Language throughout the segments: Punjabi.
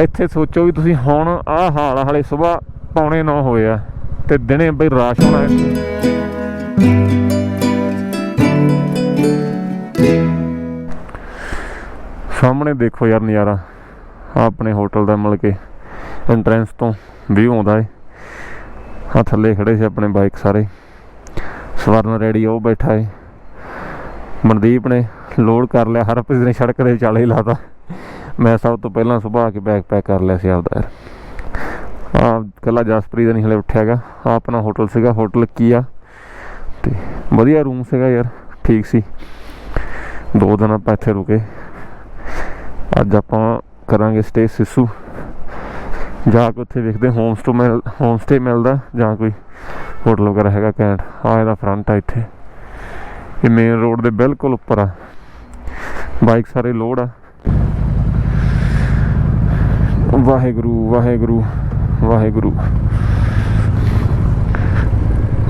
ਇੱਥੇ ਸੋਚੋ ਵੀ ਤੁਸੀਂ ਹੁਣ ਆਹ ਹਾਲ ਆ, ਹਾਲੇ ਸਵੇਰ ਪੌਣੇ 9 ਹੋਏ ਆ ਤੇ ਦਿਨੇ ਬਈ ਰਾਸ਼ ਹੋਣਾ ਇੱਥੇ ਸਾਹਮਣੇ ਦੇਖੋ ਯਾਰ ਨਜ਼ਾਰਾ ਆਹ ਆਪਣੇ ਹੋਟਲ ਦਾ ਮਿਲ ਕੇ ਐਂਟਰੈਂਸ ਤੋਂ ਵਿਊ ਆਉਂਦਾ ਏ। ਆ ਥੱਲੇ ਖੜੇ ਸੀ ਆਪਣੇ ਬਾਈਕ ਸਾਰੇ। ਸਵਰਨ ਰੈਡੀ ਉਹ ਬੈਠਾ ਏ। ਮਨਦੀਪ ਨੇ ਲੋਡ ਕਰ ਲਿਆ ਹਰਪ੍ਰੀਤ ਨੇ ਸੜਕ ਦੇ ਵਿਚਾਲੇ ਹੀ ਲਾਤਾ। ਮੈਂ ਸਭ ਤੋਂ ਪਹਿਲਾਂ ਸੁਬਾਹ ਕੇ ਬੈਗ ਪੈਕ ਕਰ ਲਿਆ ਸੀ ਆਪਦਾ। ਯਾਰ ਆ ਕੱਲਾ ਜਸਪ੍ਰੀਤ ਦਾ ਨਹੀਂ ਹਲੇ ਉੱਠਿਆ ਹੈਗਾ। ਆ ਆਪਣਾ ਹੋਟਲ ਸੀਗਾ। ਹੋਟਲ ਕੀ ਆ? ਤੇ ਵਧੀਆ ਰੂਮ ਸੀਗਾ ਯਾਰ। ਠੀਕ ਸੀ। ਦੋ ਦਿਨ ਆਪਾਂ ਇੱਥੇ ਰੁਕੇ। ਅੱਜ ਆਪਾਂ ਕਰਾਂਗੇ ਸਟੇ ਸਿਸੂ। ਜਾ ਕੇ ਉੱਥੇ ਵੇਖਦੇ ਹੋਮ ਸਟੇ ਮਿਲ ਹੋਮ ਸਟੇ ਮਿਲਦਾ ਜਾਂ ਕੋਈ ਹੋਟਲ ਵਗੈਰਾ ਹੈਗਾ ਕੈਂਟ ਆ ਇਹਦਾ ਫਰੰਟ ਆ ਇੱਥੇ। ਇਹ ਮੇਨ ਰੋਡ ਦੇ ਬਿਲਕੁਲ ਉੱਪਰ ਆ। ਬਾਈਕ ਸਾਰੇ ਲੋਡ ਆ। ਵਾਹਿਗੁਰੂ ਵਾਹਿਗੁਰੂ ਵਾਹਿਗੁਰੂ।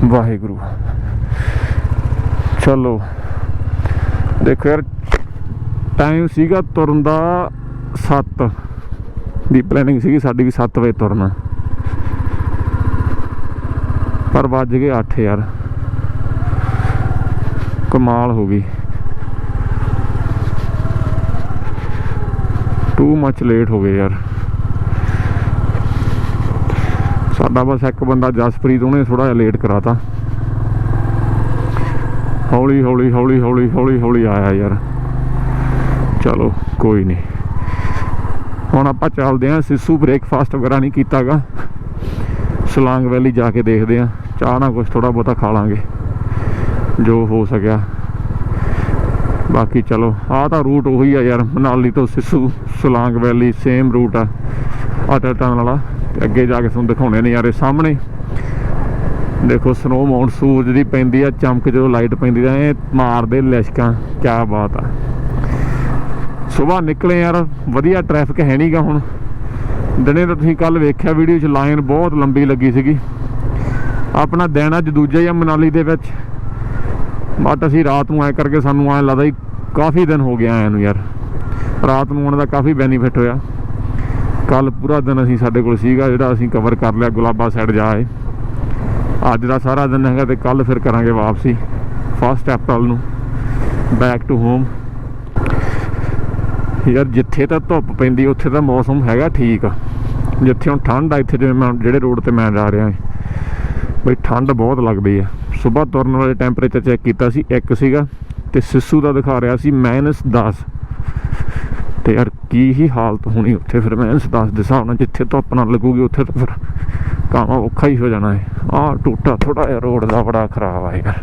ਵਾਹਿਗੁਰੂ। ਚਲੋ। ਦੇਖੋ ਯਾਰ ਟਾਈਮ ਸੀਗਾ ਤੁਰਨ ਦਾ 7 ਦੀ ਪਲੈਨਿੰਗ ਸੀਗੀ ਸਾਡੀ ਵੀ 7 ਵਜੇ ਤੁਰਨਾ। ਪਰ ਵੱਜ ਗਏ 8 ਯਾਰ। ਕਮਾਲ ਹੋ ਗਈ। ਟੂ ਮੱਚ ਲੇਟ ਹੋ ਗਏ ਯਾਰ। ਸਾਡਾ ਬਸ ਇੱਕ ਬੰਦਾ ਜਸਪ੍ਰੀਤ, ਉਹਨੇ ਥੋੜਾ ਜਿਹਾ ਲੇਟ ਕਰਾਤਾ। ਹੌਲੀ ਹੌਲੀ ਹੌਲੀ ਹੌਲੀ ਹੌਲੀ ਹੌਲੀ ਆਇਆ ਯਾਰ। ਚਲੋ, ਕੋਈ ਨਹੀਂ ਹੁਣ ਆਪਾਂ ਚੱਲਦੇ ਆਂ ਸਿੱਸੂ ਬ੍ਰੇਕਫਾਸਟ ਵਗੈਰਾ ਨਹੀਂ ਕੀਤਾਗਾ। ਸਲਾਂਗ ਵੈਲੀ ਜਾ ਕੇ ਦੇਖਦੇ ਆਂ ਚਾਹ ਨਾਲ ਕੁਝ ਥੋੜਾ ਬਹੁਤਾ ਖਾ ਲਾਂਗੇ। ਜੋ ਹੋ ਸਕਿਆ। ਬਾਕੀ ਚਲੋ, ਆਹ ਤਾਂ ਰੂਟ ਉਹੀ ਆ ਯਾਰ, ਮਨਾਲੀ ਤੋਂ ਸਿੱਸੂ ਸਲਾਂਗ ਵੈਲੀ ਸੇਮ ਰੂਟ ਆ। ਅਟਲ ਟਨਲ ਵਾਲਾ। ਅੱਗੇ ਜਾ ਕੇ ਤੁਹਾਨੂੰ ਦਿਖਾਉਣੇ ਨਜ਼ਾਰੇ ਸਾਹਮਣੇ। ਦੇਖੋ ਸਨੋ ਮਾਉਂਟ ਸੂਰਜ ਦੀ ਪੈਂਦੀ ਆ, ਚਮਕ ਜਦੋਂ ਲਾਈਟ ਪੈਂਦੀ ਆ, ਇਹ ਮਾਰਦੇ ਲਿਸ਼ਕਾਂ, ਕਿਆ ਬਾਤ ਆ। ਸਵੇਰ ਨਿਕਲੇ ਯਾਰ, ਵਧੀਆ ਟ੍ਰੈਫਿਕ ਹੈ ਨਹੀਂਗਾ ਹੁਣ। ਦਿਨੇ ਤਾਂ ਤੁਸੀਂ ਕੱਲ ਵੇਖਿਆ ਵੀਡੀਓ 'ਚ ਲਾਈਨ ਬਹੁਤ ਲੰਬੀ ਲੱਗੀ ਸੀਗੀ। ਆਪਣਾ ਦਿਨ ਅੱਜ ਦੂਜਾ ਹੀ ਆ ਮਨਾਲੀ ਦੇ ਵਿੱਚ। ਬਟ ਅਸੀਂ ਰਾਤ ਨੂੰ ਐ ਕਰਕੇ ਸਾਨੂੰ ਐ ਲੱਗਦਾ ਹੀ ਕਾਫੀ ਦਿਨ ਹੋ ਗਿਆ ਆਇਆਂ ਨੂੰ ਯਾਰ। ਰਾਤ ਨੂੰ ਆਉਣ ਦਾ ਕਾਫੀ ਬੈਨੀਫਿਟ ਹੋਇਆ। ਕੱਲ ਪੂਰਾ ਦਿਨ ਅਸੀਂ ਸਾਡੇ ਕੋਲ ਸੀਗਾ, ਜਿਹੜਾ ਅਸੀਂ ਕਵਰ ਕਰ ਲਿਆ ਗੁਲਾਬਾ ਸਾਈਡ ਜਾਏ ਅੱਜ ਦਾ ਸਾਰਾ ਦਿਨ ਹੈਗਾ ਤੇ ਕੱਲ ਫਿਰ ਕਰਾਂਗੇ ਵਾਪਸੀ ਫਸਟ ਅਪ੍ਰੈਲ ਨੂੰ ਬੈਕ ਟੂ ਹੋਮ ਯਾਰ ਜਿੱਥੇ ਤਾਂ ਧੁੱਪ ਪੈਂਦੀ, ਉੱਥੇ ਤਾਂ ਮੌਸਮ ਹੈਗਾ ਠੀਕ ਆ। ਜਿੱਥੇ ਹੁਣ ਠੰਡ ਆ, ਇੱਥੇ ਜਿਵੇਂ ਮੈਂ ਜਿਹੜੇ ਰੋਡ ਤੇ ਮੈਂ ਜਾ ਰਿਹਾ ਬਈ ਠੰਡ ਬਹੁਤ ਲੱਗਦੀ ਆ। ਸਵੇਰ ਤੁਰਨ ਵਾਲੇ ਟੈਂਪਰੇਚਰ ਚੈੱਕ ਕੀਤਾ ਸੀ, ਇੱਕ ਸੀਗਾ, ਤੇ ਸਿੱਸੂ ਦਾ ਦਿਖਾ ਰਿਹਾ ਸੀ -10 ਤੇ ਯਾਰ ਕੀ ਹੀ ਹਾਲਤ ਹੋਣੀ ਉੱਥੇ ਫਿਰ -10 ਦੇ ਹਿਸਾਬ ਨਾਲ ਜਿੱਥੇ ਧੁੱਪ ਨਾਲ ਲੱਗੂਗੀ, ਉੱਥੇ ਤਾਂ ਫਿਰ ਕੰਮ ਔਖਾ ਹੀ ਹੋ ਜਾਣਾ ਹੈ ਆਹ ਟੂਟਾ ਥੋੜਾ ਜਿਹਾ ਰੋਡ ਦਾ ਬੜਾ ਖਰਾਬ ਆ ਯਾਰ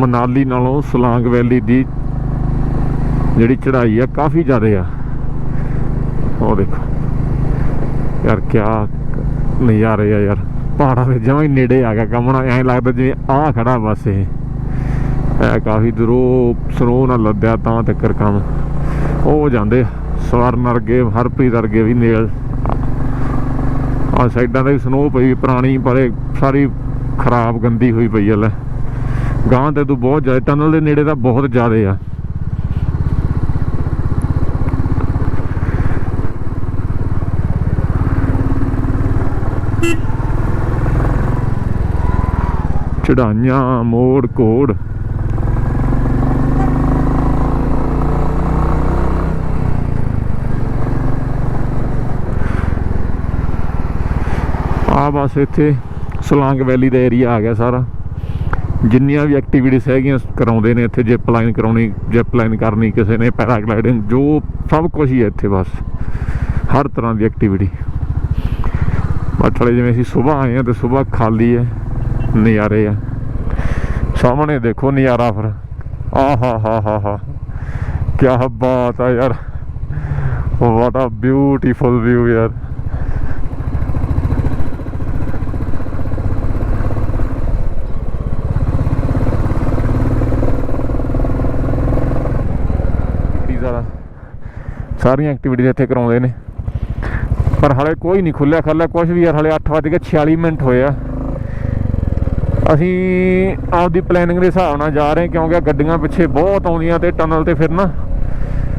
ਮਨਾਲੀ ਨਾਲੋਂ ਸਲਾਂਗ ਵੈਲੀ ਦੀ ਜਿਹੜੀ ਚੜ੍ਹਾਈ ਆ, ਕਾਫੀ ਜ਼ਿਆਦਾ ਆ। ਉਹ ਦੇਖੋ, ਯਾਰ ਕਿਆ ਨਜ਼ਾਰੇ ਆ ਯਾਰ। ਪਹਾੜਾਂ ਦੇ ਜਮਾਂ ਹੀ ਨੇੜੇ ਆ ਗਿਆ ਕਮਣਾ ਐਂ ਲੱਗਦਾ ਜਿਵੇਂ ਆ ਖੜਾ ਬਸ ਇਹ। ਐ ਕਾਫੀ ਦੂਰੋਂ ਸਨੋ ਨਾਲ ਲੱਦਿਆ ਤਾਂ ਤੱਕਰ ਕੰਮ। ਉਹ ਜਾਂਦੇ ਸਵਰਨ ਅਰਗੇ ਹਰਪ੍ਰੀਤ ਅਰਗੇ ਵੀ ਨੇਲ। ਆ ਸਾਈਡਾਂ ਤੇ ਸਨੋ ਪਈ, ਪੁਰਾਣੀ, ਪਰੇ ਸਾਰੀ ਖਰਾਬ ਗੰਦੀ ਹੋਈ ਪਈ ਆ ਲੈ। ਗਾਂ ਤੇ ਤੂੰ ਬਹੁਤ ਜ਼ਿਆਦਾ, ਟਨਲ ਦੇ ਨੇੜੇ ਤਾਂ ਬਹੁਤ ਜ਼ਿਆਦਾ ਆ। ਚੜਾਈਆਂ, ਮੋੜ, ਕੋੜ। ਆ ਬਸ ਇੱਥੇ ਸਲਾਂਗ ਵੈਲੀ ਦਾ ਏਰੀਆ ਆ ਗਿਆ ਸਾਰਾ। ਜਿੰਨੀਆਂ ਵੀ ਐਕਟੀਵਿਟੀਜ਼ ਹੈਗੀਆਂ ਕਰਾਉਂਦੇ ਨੇ ਇੱਥੇ ਜਿਪ ਲਾਈਨ ਕਰਾਉਣੀ ਜਿਪ ਲਾਈਨ ਕਰਨੀ, ਕਿਸੇ ਨੇ ਪੈਰਾਗਲਾਈਡਿੰਗ ਜੋ ਸਭ ਕੁਝ ਹੀ ਹੈ ਇੱਥੇ ਬਸ। ਹਰ ਤਰ੍ਹਾਂ ਦੀ ਐਕਟੀਵਿਟੀ ਬਥੜੇ ਜਿਵੇਂ ਅਸੀਂ ਸਵੇਰ ਆਏ ਆ ਤੇ ਸਵੇਰ ਖਾਲੀ ਹੈ, ਨਜ਼ਾਰੇ ਆ। ਸਾਹਮਣੇ ਦੇਖੋ ਨਜ਼ਾਰਾ ਫਿਰ। ਆਹਾ, ਹਾ ਹਾ ਹਾ ਹਾ। ਕੀ ਬਾਤ ਆ ਯਾਰ। ਵਾਟ ਆ ਬਿਊਟੀਫੁਲ ਵਿਊ ਯਾਰ ਜ਼ਿਆਦਾ ਸਾਰੀਆਂ ਐਕਟੀਵਿਟੀਜ਼ ਇੱਥੇ ਕਰਾਉਂਦੇ ਨੇ। ਪਰ ਹਲੇ ਕੋਈ ਨਹੀਂ ਖੁੱਲਿਆ ਖੱਲਿਆ ਕੁਝ ਵੀ ਯਾਰ, ਹਲੇ 8:46 ਮਿੰਟ ਹੋਏ ਆ। ਅਸੀਂ ਆਪਦੀ ਪਲੈਨਿੰਗ ਦੇ ਹਿਸਾਬ ਨਾਲ ਜਾ ਰਹੇ ਕਿਉਂਕਿ ਗੱਡੀਆਂ ਪਿੱਛੇ ਬਹੁਤ ਆਉਂਦੀਆਂ ਤੇ ਟਨਲ ਤੇ ਫਿਰ ਨਾ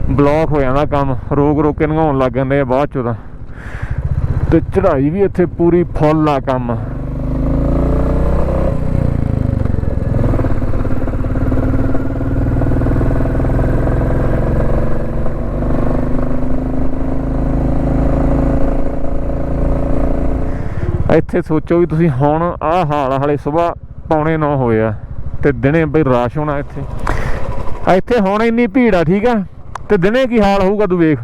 ਬਲੌਕ ਹੋ ਜਾਂਦਾ ਕੰਮ। ਰੋਕ ਰੋਕ ਕੇ ਲੰਘਾਉਣ ਲੱਗ ਜਾਂਦੇ ਆ ਬਾਅਦ ਚੋਂ ਤਾਂ। ਤੇ ਚੜ੍ਹਾਈ ਵੀ ਇੱਥੇ ਪੂਰੀ ਫੁੱਲ ਆ ਕੰਮ। ਇੱਥੇ ਸੋਚੋ ਵੀ ਤੁਸੀਂ ਹੁਣ ਆਹ ਹਾਲ ਆ, ਹਲੇ ਸਵੇਰ ਪੌਣੇ 9 ਹੋਏ ਆ ਤੇ ਦਿਨੇ ਬਈ ਰਾਸ਼ ਹੋਣਾ ਇੱਥੇ। ਇੱਥੇ ਹੁਣ ਇੰਨੀ ਭੀੜ ਆ ਠੀਕ ਆ? ਤੇ ਦਿਨੇ ਕੀ ਹਾਲ ਹੋਊਗਾ ਤੂੰ ਵੇਖ।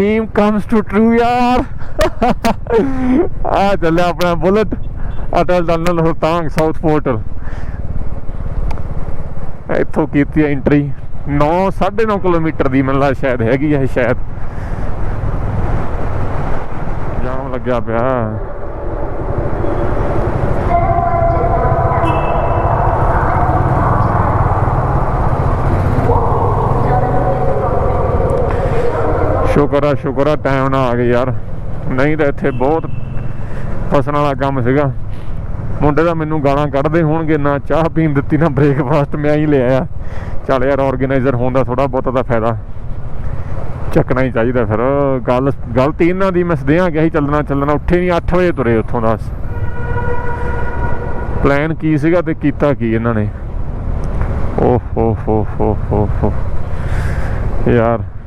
ਡ੍ਰੀਮ ਕਮਸ ਟੂ ਟਰੂ ਯਾਰ ਆ ਚੱਲਿਆ ਆਪਣਾ bullet Atal tunnel Rohtang south portal ਇੱਥੋਂ ਕੀਤੀ ਐਂਟਰੀ 9 9.5 ਕਿਲੋਮੀਟਰ ਦੀ ਮੈਨੂੰ ਲੱਗਦਾ ਸ਼ਾਇਦ ਹੈਗੀ ਹੈ ਸ਼ਾਇਦ ਜਾਮ ਲੱਗਿਆ ਪਿਆ ਸ਼ੁਕਰ ਆ ਸ਼ੁਕਰ ਆ ਟਾਈਮ ਨਾਲ ਆ ਗਏ ਯਾਰ। ਨਹੀਂ ਤਾਂ ਇੱਥੇ ਬਹੁਤ ਫਸਣ ਵਾਲਾ ਕੰਮ ਸੀਗਾ। ਮੁੰਡੇ ਦਾ ਮੈਨੂੰ ਗਾਲਾਂ ਕੱਢਦੇ ਹੋਣਗੇ, ਨਾ ਚਾਹ ਪੀਣ ਦਿੱਤੀ, ਨਾ ਬ੍ਰੇਕਫਾਸਟ ਮੈਂ ਹੀ ਲਿਆ ਚੱਲ ਯਾਰ ਆਰਗੇਨਾਈਜ਼ਰ ਹੋਣ ਦਾ ਥੋੜਾ ਬਹੁਤਾ ਦਾ ਫਾਇਦਾ। ਚੱਕਣਾ ਹੀ ਚਾਹੀਦਾ ਫਿਰ। ਗੱਲ, ਗਲਤੀ ਇਹਨਾਂ ਦੀ ਮੈਂ ਸਦਿਆਂ ਗਿਆ ਸੀ, ਚੱਲਣਾ ਚੱਲਣਾ। ਉੱਠੇ ਨਹੀਂ 8 ਵਜੇ ਤੁਰੇ ਉੱਥੋਂ ਦਾ। ਪਲਾਨ ਕੀ ਸੀਗਾ ਤੇ ਕੀਤਾ ਕੀ ਇਹਨਾਂ ਨੇ। ਓਹ, ਹੋ ਹੋ ਹੋ ਹੋ ਹੋ। ਯਾਰ।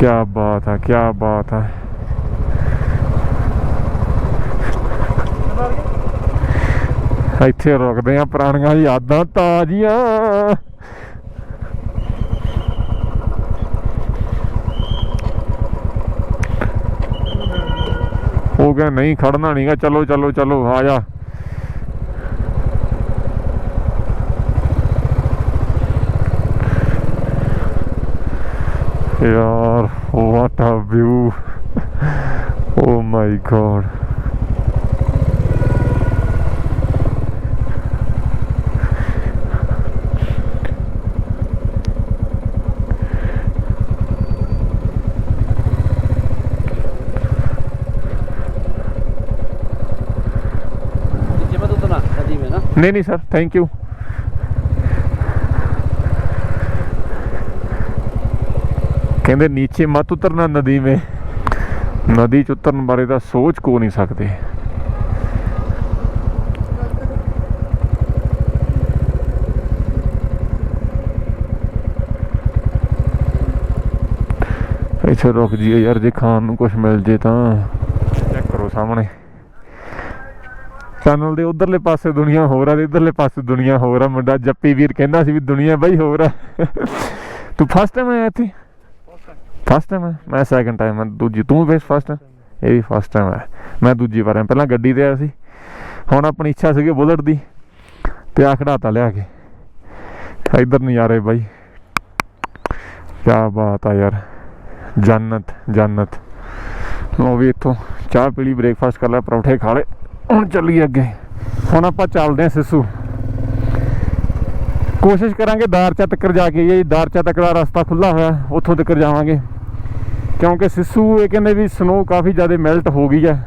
ਕੀ ਬਾਤ ਹੈ ਕੀ ਬਾਤ ਹੈ ਇੱਥੇ ਰੁਕਦੇ ਆ ਪੁਰਾਣੀਆਂ ਯਾਦਾਂ ਤਾਜ਼ੀਆਂ। ਉਹ ਕਹਿੰਦਾ, ਨਹੀਂ, ਖੜਨਾ ਨਹੀਂਗਾ ਚਲੋ ਚਲੋ ਚਲੋ, ਆ ਜਾ। ਯਾਰ what a view oh my god नीचे मत उतना नदी में ना नहीं नहीं सर थैंक यू ਕਹਿੰਦੇ ਨੀਚੇ ਮਤ ਉਤਰਨਾ ਨਦੀ ਮੇ। ਨਦੀ ਚ ਉਤਰਨ ਬਾਰੇ ਤਾਂ ਸੋਚ ਕੋ ਨਹੀਂ ਸਕਦੇ। ਇੱਥੇ ਰੁਕ ਜੀਏ ਯਾਰ, ਜੇ ਖਾਣ ਨੂੰ ਕੁਝ ਮਿਲ ਜੇ ਤਾਂ ਚੈੱਕ ਕਰੋ ਸਾਹਮਣੇ। ਚੈਨਲ ਦੇ ਉਧਰਲੇ ਪਾਸੇ ਦੁਨੀਆ ਹੋਰ ਆ ਤੇ ਇਧਰਲੇ ਪਾਸੇ ਦੁਨੀਆ ਹੋਰ ਆ। ਮੁੰਡਾ ਜੱਪੀ ਵੀਰ ਕਹਿੰਦਾ ਸੀ ਵੀ ਦੁਨੀਆ ਬਈ ਹੋਰ ਆ। ਤੂੰ ਫਸਟ ਟਾਈਮ ਆਇਆ ਇੱਥੇ? ਫਸਟ ਟਾਈਮ ਹੈ ਮੈਂ ਸੈਕੰਡ ਟਾਈਮ ਮੈਂ ਦੂਜੀ ਤੂੰ ਵੀ ਫਸਟ ਇਹ ਵੀ ਫਸਟ ਟਾਈਮ ਹੈ ਮੈਂ ਦੂਜੀ ਵਾਰ ਪਹਿਲਾਂ ਗੱਡੀ ਤੇ ਆਇਆ ਸੀ। ਹੁਣ ਆਪਣੀ ਇੱਛਾ ਸੀਗੀ ਬੁਲਟ ਦੀ। ਤੇ ਆ ਖੜਾਤਾ ਲਿਆ ਕੇ। ਇਧਰ ਨਜ਼ਾਰੇ ਬਾਈ। ਕੀ ਬਾਤ ਆ ਯਾਰ। ਜੰਨਤ ਜੰਨਤ। ਲੋ ਵੀ ਇੱਥੋਂ ਚਾਹ ਪੀ ਲਈ ਬ੍ਰੇਕਫਾਸਟ ਕਰ ਲਿਆ, ਪਰੌਂਠੇ ਖਾ ਲਏ। ਹੁਣ ਚੱਲੀਏ ਅੱਗੇ। ਹੁਣ ਆਪਾਂ ਚੱਲਦੇ ਹਾਂ ਸਿਸੂ। ਕੋਸ਼ਿਸ਼ ਕਰਾਂਗੇ ਦਾਰਚਾ ਤੱਕ ਜਾ ਕੇ ਜੀ ਦਾਰਚਾ ਤੱਕ ਦਾ ਰਸਤਾ ਖੁੱਲਾ ਹੋਇਆ, ਉੱਥੋਂ ਤੱਕ ਜਾਵਾਂਗੇ। ਕਿਉਂਕਿ ਸਿੱਸੂ ਇਹ ਕਹਿੰਦੇ ਵੀ ਸਨੋ ਕਾਫੀ ਜ਼ਿਆਦਾ ਮੈਲਟ ਹੋ ਗਈ ਹੈ।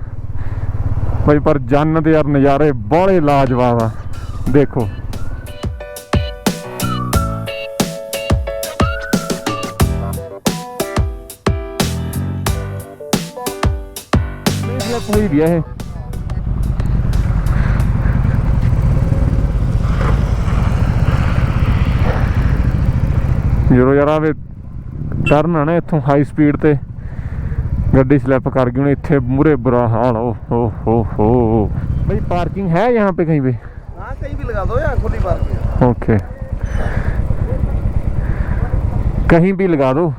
ਬਈ ਪਰ ਜੰਨਤ ਯਾਰ ਨਜ਼ਾਰੇ ਬਾਹਲੇ ਲਾਜਵਾਬ ਆ। ਦੇਖੋ। ਕੋਈ ਵੀ ਆ ਜਦੋਂ ਯਾਰ ਆਵੇ ਟਰਨ ਆ ਨਾ ਇੱਥੋਂ ਹਾਈ ਸਪੀਡ ਤੇ ਗੱਡੀ ਸਲਿੱਪ ਕਰ ਗਈ ਉਹਨੇ ਇੱਥੇ ਮੂਰੇ ਬੁਰਾ ਹਾਲ ਓ ਹੋ ਹੋ ਹੋ ਭਾਈ ਪਾਰਕਿੰਗ ਹੈ यहाँ पे कहीं पे हाँ कहीं भी लगा दो यार खुली पार्किंग ओके ਕਹੀਂ ਵੀ ਲਗਾ ਦਿਓ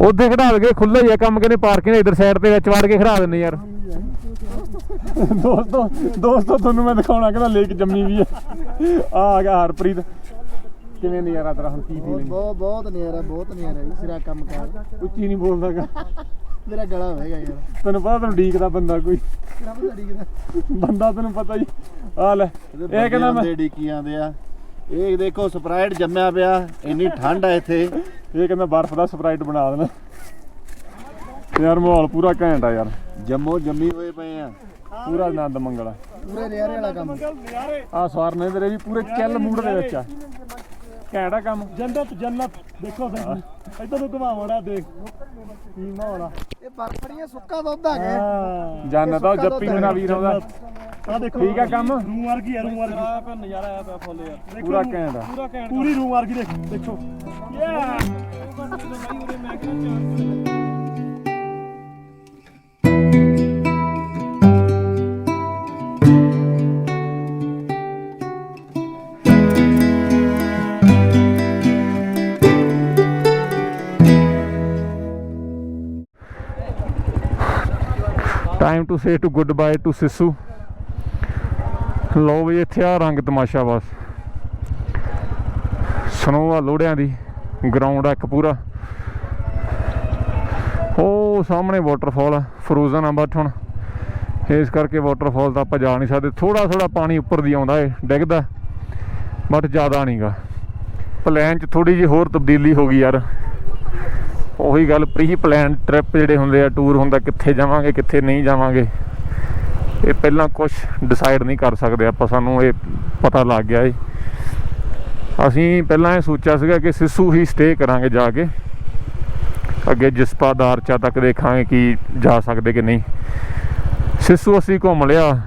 ਉੱਥੇ ਖੜਾ ਲਗੇ ਖੁੱਲਾ ਹੀ ਆ ਕੰਮ ਕਹਿੰਦੇ ਪਾਰਕਿੰਗ ਇਧਰ ਸਾਈਡ ਤੇ ਵਿੱਚ ਵੜ ਕੇ ਖੜਾ ਦਿੰਦੇ ਯਾਰ ਦੋਸਤੋ ਦੋਸਤੋ ਤੁਹਾਨੂੰ ਮੈਂ ਦਿਖਾਉਣਾ ਕਹਿੰਦਾ ਲੇਕ ਜੰਮੀ ਵੀ ਹੈ ਆ ਆ ਗਿਆ ਹਰਪ੍ਰੀਤ ਕਿਵੇਂ ਨਜ਼ਾਰਾ ਤੇਰਾ ਹੁਣ ਕੀ ਬਹੁਤ ਫੀਲਿੰਗ ਬਹੁਤ ਬਹੁਤ ਨਜ਼ਾਰਾ ਬਹੁਤ ਨਜ਼ਾਰਾ ਜੀ ਸਿਰਾ ਕੰਮ ਕਰ ਉੱਚੀ ਨਹੀਂ ਬੋਲਦਾਗਾ। ਮੇਰਾ ਗਲਾ ਹੋਏਗਾ ਯਾਰ। ਤੈਨੂੰ ਪਤਾ ਤੈਨੂੰ ਡੀਕਦਾ ਬੰਦਾ ਕੋਈ। ਡੀਕਦਾ ਬੰਦਾ ਤੈਨੂੰ ਪਤਾ ਹੀ। ਆ ਲੈ ਇਹ ਕਹਿੰਦਾ ਮੈਂ ਡਿੱਕੀ ਆਂਦੇ ਆ। ਇਹ ਦੇਖੋ ਸਪਰਾਈਟ ਜੰਮਿਆ ਪਿਆ। ਇੰਨੀ ਠੰਡ ਆ ਇੱਥੇ। ਇਹ ਕਹਿੰਦਾ ਬਰਫ਼ ਦਾ ਸਪਰਾਈਟ ਬਣਾ ਦੇਣਾ। ਯਾਰ ਮਾਹੌਲ ਪੂਰਾ ਘੈਂਟ ਆ ਯਾਰ। ਜੰਮੋ ਜੰਮੀ ਹੋਏ ਪਏ ਆ। ਪੂਰਾ ਆਨੰਦ ਮੰਗਲਾ ਪੂਰੇ ਨਜ਼ਾਰੇ ਵਾਲਾ ਕੰਮ। ਆ ਸਵਾਰ ਨੇ ਤੇਰੇ ਵੀ ਪੂਰੇ ਚੱਲ ਮੂਡ ਦੇ ਵਿੱਚ ਆ। ਘੈਂਟ ਕੰਮ। ਜੰਨਤ ਜੰਨਤ ਦੇਖੋ ਸਹੀ ਇਧਰ ਨੂੰ ਘੁਮਾਵੜਾ ਦੇਖ। ਕੀ ਮਾਹੌਲ ਇਹ ਬਰਫੜੀਆਂ ਸੁੱਕਾ ਦੁੱਧ ਆ ਗਿਆ। ਜੰਨਤ ਆ ਉਹ ਜੱਪੀ ਮੇਰਾ ਵੀਰ ਉਹਦਾ। ਆ ਦੇਖੋ। ਠੀਕ ਆ ਕੰਮ? ਰੂਮ ਵਰਗੀ ਆ ਰੂਮ ਵਰਗੀ। ਆ ਪਿਆ ਨਜ਼ਾਰਾ ਆਇਆ ਪਿਆ ਫੁੱਲ ਆ। ਪੂਰਾ ਘੈਂਟ ਪੂਰੀ ਰੂਮ ਵਰਗੀ ਦੇਖ। ਦੇਖੋ। ਯਾ to say to goodbye to Sissu ਲੋ ਵੀ ਇੱਥੇ ਆ ਰੰਗ ਤਮਾਸ਼ਾ ਬਸ। ਸਨੋ ਆ ਲੋੜਿਆਂ ਦੀ ਗਰਾਊਂਡ ਆ ਇੱਕ ਪੂਰਾ। ਉਹ ਸਾਹਮਣੇ ਵਾਟਰਫਾਲ ਆ ਫਰੋਜ਼ਨ ਆ ਬਟ ਹੁਣ। ਇਸ ਕਰਕੇ ਵਾਟਰਫਾਲ ਤਾਂ ਆਪਾਂ ਜਾ ਨਹੀਂ ਸਕਦੇ। ਥੋੜਾ ਥੋੜਾ ਪਾਣੀ ਉੱਪਰ ਦੀ ਆਉਂਦਾ ਏ, ਡਿੱਗਦਾ। ਬਟ ਜ਼ਿਆਦਾ ਨਹੀਂਗਾ ਪਲਾਨ 'ਚ ਥੋੜੀ ਜਿਹੀ ਹੋਰ ਤਬਦੀਲੀ ਹੋ ਗਈ ਯਾਰ। ਉਹੀ ਗੱਲ ਪ੍ਰੀ ਪਲਾਨ ਟ੍ਰਿਪ ਜਿਹੜੇ ਹੁੰਦੇ ਆ ਟੂਰ ਹੁੰਦਾ ਕਿੱਥੇ ਜਾਵਾਂਗੇ, ਕਿੱਥੇ ਨਹੀਂ ਜਾਵਾਂਗੇ। ਇਹ ਪਹਿਲਾਂ ਕੁਝ ਡਿਸਾਈਡ ਨਹੀਂ ਕਰ ਸਕਦੇ ਆਪਾਂ, ਸਾਨੂੰ ਇਹ ਪਤਾ ਲੱਗ ਗਿਆ ਏ ਅਸੀਂ ਪਹਿਲਾਂ ਇਹ ਸੋਚਿਆ ਸੀਗਾ ਕਿ ਸਿਸੂ ਹੀ ਸਟੇ ਕਰਾਂਗੇ ਜਾ ਕੇ। ਅੱਗੇ ਜਿਸਪਾ ਦਾਰਚਾ ਤੱਕ ਦੇਖਾਂਗੇ ਕਿ ਜਾ ਸਕਦੇ ਕਿ ਨਹੀਂ। ਸਿਸੂ ਅਸੀਂ ਘੁੰਮ ਲਿਆ।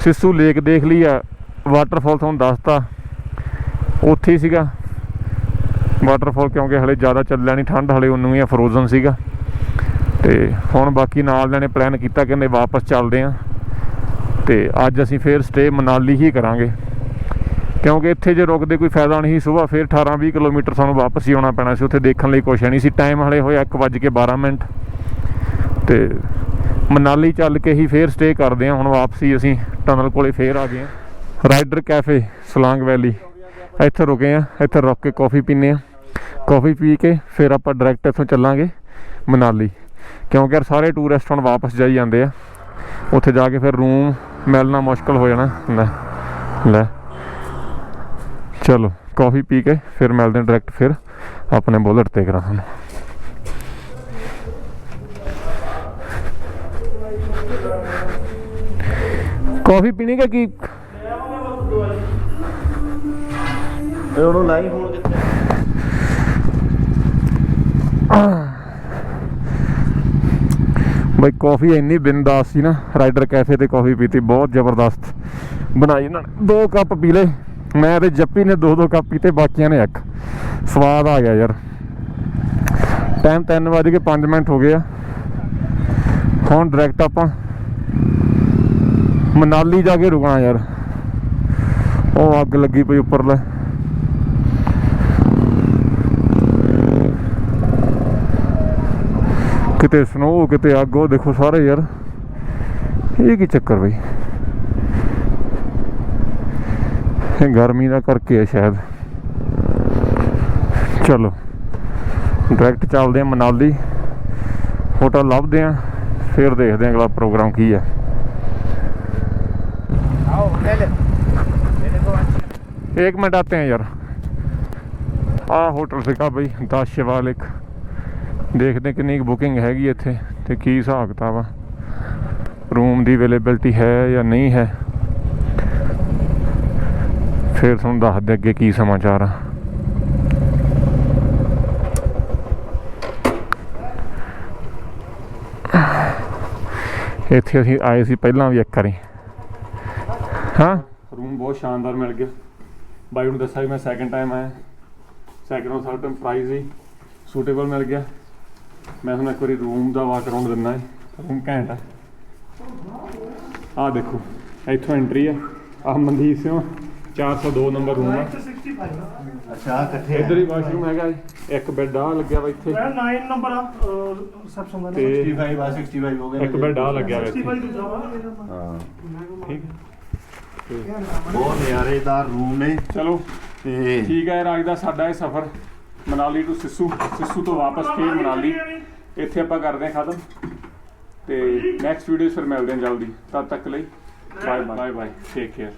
ਸਿਸੂ ਲੇਕ ਦੇਖ ਲਈ ਆ ਵਾਟਰਫਾਲ ਤੁਹਾਨੂੰ ਦੱਸਤਾ। ਉੱਥੇ ਹੀ ਸੀਗਾ। ਵਾਟਰਫਾਲ ਕਿਉਂਕਿ ਹਲੇ ਜ਼ਿਆਦਾ ਚੱਲਿਆ ਨਹੀਂ, ਠੰਡ ਹਲੇ ਉਹਨੂੰ ਹੀ ਆ ਫਰੋਜ਼ਨ ਸੀਗਾ। ਤੇ ਹੁਣ ਬਾਕੀ ਨਾਲ ਦੇ ਨੇ ਪਲਾਨ ਕੀਤਾ ਕਹਿੰਦੇ ਵਾਪਸ ਚੱਲਦੇ ਆ। ਤੇ ਅੱਜ ਅਸੀਂ ਫੇਰ ਸਟੇ ਮਨਾਲੀ ਹੀ ਕਰਾਂਗੇ। ਕਿਉਂਕਿ ਇੱਥੇ ਜੇ ਰੁਕਦੇ ਕੋਈ ਫਾਇਦਾ ਨਹੀਂ ਸਵੇਰ ਫੇਰ 18 20 ਕਿਲੋਮੀਟਰ ਸਾਨੂੰ ਵਾਪਸ ਹੀ ਆਉਣਾ ਪੈਣਾ ਸੀ। ਉੱਥੇ ਦੇਖਣ ਲਈ ਕੁਛ ਹੈ ਨਹੀਂ ਸੀ। ਟਾਈਮ ਹਲੇ ਹੋਇਆ 1:12 ਮਿੰਟ। ਤੇ ਮਨਾਲੀ ਚੱਲ ਕੇ ਹੀ ਫੇਰ ਸਟੇ ਕਰਦੇ ਆ। ਹੁਣ ਵਾਪਸੀ ਅਸੀਂ ਟਨਲ ਕੋਲੇ ਫੇਰ ਆ ਗਏ ਆ। ਰਾਈਡਰ ਕੈਫੇ ਸਲਾਂਗ ਵੈਲੀ ਇੱਥੇ ਰੁਕੇ ਆ, ਇੱਥੇ ਰੁਕ ਕੇ ਕਾਫੀ ਪੀਨੇ ਆ। ਕਾਫੀ ਪੀ ਕੇ ਫਿਰ ਆਪਾਂ ਡਾਇਰੈਕਟ ਇੱਥੋਂ ਚੱਲਾਂਗੇ ਮਨਾਲੀ। ਕਿਉਂਕਿ ਯਾਰ ਸਾਰੇ ਟੂਰਿਸਟ ਹੁਣ ਵਾਪਸ ਜਾਈ ਜਾਂਦੇ ਆ। ਉੱਥੇ ਜਾ ਕੇ ਫਿਰ ਰੂਮ ਮਿਲਣਾ ਮੁਸ਼ਕਲ ਹੋ ਜਾਣਾ। ਲੈ ਲੈ। ਚਲੋ ਕਾਫੀ ਪੀ ਕੇ ਫਿਰ ਮਿਲਦੇ ਹਾਂ ਡਾਇਰੈਕਟ ਫਿਰ ਆਪਣੇ ਬੁਲਟ ਤੇ ਕਰਾਂ ਸਾਨੂੰ ਕਾਫੀ ਪੀਣੀ ਕਿ ਕੀ? ਇਹ ਉਹਨੂੰ ਲਾਈ ਹੁਣ ਕਿੱਥੇ ਬਈ ਕਾਫੀ ਇੰਨੀ ਬਿੰਦਾਸ ਸੀ ਨਾ, ਰਾਈਡਰ ਕੈਫੇ ਤੇ ਕਾਫੀ ਪੀਤੀ, ਬਹੁਤ ਜ਼ਬਰਦਸਤ ਬਣਾਈ ਇਹਨਾਂ ਨੇ। ਦੋ ਕੱਪ ਪੀ ਲਏ, ਮੈਂ ਤੇ ਜੱਪੀ ਨੇ ਦੋ ਦੋ ਕੱਪ ਪੀਤੇ, ਬਾਕੀਆਂ ਨੇ ਇੱਕ। ਸਵਾਦ ਆ ਗਿਆ ਯਾਰ। ਟਾਈਮ 3:05 ਮਿੰਟ ਹੋ ਗਏ ਆ। ਹੁਣ ਡਾਇਰੈਕਟ ਆਪਾਂ ਮਨਾਲੀ ਜਾ ਕੇ ਰੁਕਣਾ ਯਾਰ। ਉਹ ਅੱਗ ਲੱਗੀ ਪਈ ਉੱਪਰ ਲੈ ਕਿਤੇ ਸਨੋ ਕਿਤੇ ਅੱਗ ਉਹ ਦੇਖੋ ਸਾਰੇ ਯਾਰ ਇਹ ਕੀ ਚੱਕਰ ਬਈ ਇਹ ਗਰਮੀ ਦਾ ਕਰਕੇ ਹੈ ਸ਼ਾਇਦ ਚਲੋ ਡਾਇਰੈਕਟ ਚੱਲਦੇ ਆ ਮਨਾਲੀ ਹੋਟਲ ਲੱਭਦੇ ਆ ਫਿਰ ਦੇਖਦੇ ਆ ਅਗਲਾ ਪ੍ਰੋਗਰਾਮ ਕੀ ਹੈ ਆਓ ਲੈ ਲੈ एक मिनट आते हैं यार ਆ ਹੋਟਲ ਸੀਗਾ ਬਈ 10 ਸ਼ਿਵਾਲਿਕ ਦੇਖਦੇ ਹਾਂ ਕਿੰਨੀ ਬੁਕਿੰਗ ਹੈਗੀ ਇੱਥੇ ਤੇ ਕੀ ਹਿਸਾਬ ਕਿਤਾਬ ਆ। ਰੂਮ ਦੀ ਅਵੇਲੇਬਿਲਟੀ ਹੈ ਜਾਂ ਨਹੀਂ ਹੈ। ਫਿਰ ਤੁਹਾਨੂੰ ਦੱਸਦੇ ਅੱਗੇ ਕੀ ਸਮਾਚਾਰ ਆ। ਇੱਥੇ ਅਸੀਂ ਆਏ ਸੀ ਪਹਿਲਾਂ ਵੀ ਇੱਕ ਵਾਰੀ। ਹਾਂ? ਰੂਮ ਬਹੁਤ ਸ਼ਾਨਦਾਰ ਮਿਲ ਗਿਆ। ਬਾਈ ਨੂੰ ਦੱਸਿਆ ਵੀ ਮੈਂ ਸੈਕੰਡ ਟਾਈਮ ਆਇਆ। ਸੈਕੰਡ ਔਰ ਥਰਡ ਟਾਈਮ ਪ੍ਰਾਈਸ ਹੀ ਸੂਟੇਬਲ ਮਿਲ ਗਿਆ। ਮੈਂ ਤੁਹਾਨੂੰ ਇੱਕ ਵਾਰੀ ਰੂਮ ਦਾ ਵਾਕ ਅਰਾਊਂਡ ਦਿੰਦਾ ਹੈ ਰੂਮ ਘੈਂਟ ਆ। ਆਹ ਦੇਖੋ ਇੱਥੋਂ ਐਂਟਰੀ ਆ। ਆਹ ਮਨਦੀਪ ਸਿੰਘ 402 ਨੰਬਰ ਰੂਮ ਆ। 65 ਅੱਛਾ ਇਕੱਠੇ ਇੱਧਰ ਹੀ ਵਾਸ਼ਰੂਮ ਹੈਗਾ ਜੀ। ਇੱਕ ਬੈੱਡ ਆ ਲੱਗਿਆ ਵਾ ਇੱਥੇ। ਮੈਂ 9 ਨੰਬਰ ਆ ਰਿਸੈਪਸ਼ਨ ਦਾ ਤੇ 65 ਆ 65 ਹੋ ਗਏ ਇੱਕ ਬੈੱਡ ਆ ਲੱਗਿਆ ਵਾ ਇੱਥੇ। 65 ਦੂਜਾ ਵਾ ਹਾਂ। ਠੀਕ। ਬਹੁਤ ਨਿਆਰੇਦਾਰ ਰੂਮ ਨੇ। ਚਲੋ। ਤੇ ਠੀਕ ਹੈ ਯਾਰ ਅੱਜ ਦਾ ਸਾਡਾ ਇਹ ਸਫ਼ਰ। ਮਨਾਲੀ ਟੂ ਸਿੱਸੂ ਸਿੱਸੂ ਤੋਂ ਵਾਪਸ ਫੇਰ ਮਨਾਲੀ ਇੱਥੇ ਆਪਾਂ ਕਰਦੇ ਹਾਂ ਖਤਮ। ਤੇ ਨੈਕਸਟ ਵੀਡੀਓ ਫਿਰ ਮਿਲਦੇ ਹਾਂ ਜਲਦੀ। ਤਦ ਤੱਕ ਲਈ bye bye bye take care